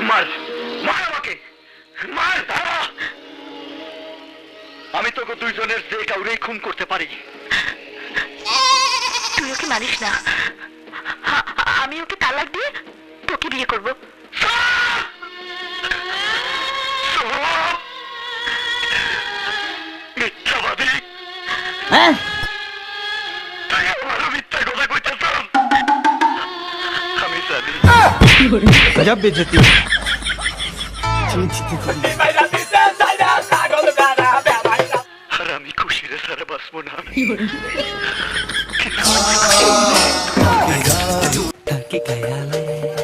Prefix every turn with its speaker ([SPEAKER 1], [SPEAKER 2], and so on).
[SPEAKER 1] মার মার আমাকে মার দাঁড়া আমি তোকে দুইজনের যে কাউরেই খুন করতে পারি।
[SPEAKER 2] তুই ওকে মানিস না। আমি ওকে তালাক দিয়ে তোকে বিয়ে করব।
[SPEAKER 1] মিথ্যাবাদী!
[SPEAKER 3] হ্যাঁ?
[SPEAKER 4] গজব বেজতি
[SPEAKER 1] আর আমি খুশি রে সারা বাঁচবো না
[SPEAKER 5] কয়ালে